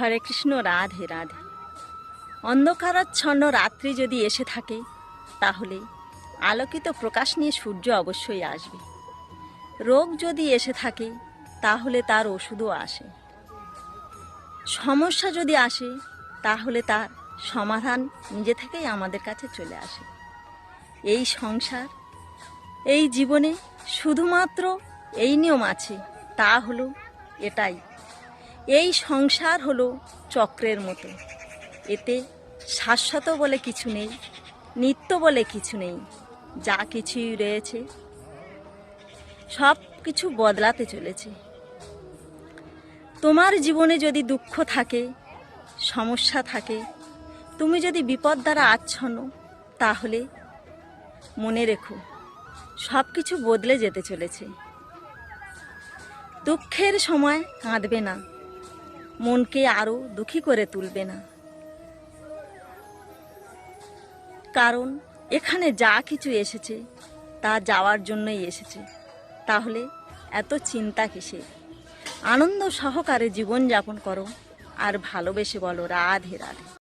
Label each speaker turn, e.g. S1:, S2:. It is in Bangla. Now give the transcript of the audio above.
S1: হরে কৃষ্ণ, রাধে রাধে। অন্ধকারাচ্ছন্ন রাত্রি যদি এসে থাকে, তাহলে আলোকিত প্রকাশ নিয়ে সূর্য অবশ্যই আসবে। রোগ যদি এসে থাকে, তাহলে তার ওষুধও আসে। সমস্যা যদি আসে, তাহলে তার সমাধান নিজে থেকেই আমাদের কাছে চলে আসে। এই সংসার, এই জীবনে শুধুমাত্র এই নিয়ম আছে, তা হলো এটাই। এই সংসার হলো চক্রের মতো। এতে শাশ্বত বলে কিছু নেই, নিত্য বলে কিছু নেই, যা কিছুই রয়েছে সব কিছু বদলাতে চলেছে। তোমার জীবনে যদি দুঃখ থাকে, সমস্যা থাকে, তুমি যদি বিপদ দ্বারা আচ্ছন্ন, তাহলে মনে রেখো সব কিছু বদলে যেতে চলেছে। দুঃখের সময় কাঁদবে না। মনকে আরও দুঃখী করে তুলবে না। কারণ এখানে যা কিছু এসেছে, তা যাওয়ার জন্যই এসেছে। তাহলে এত চিন্তা কিসে আনন্দ সহকারে জীবনযাপন করো আর ভালোবেসে বলো, রাধে রাধে।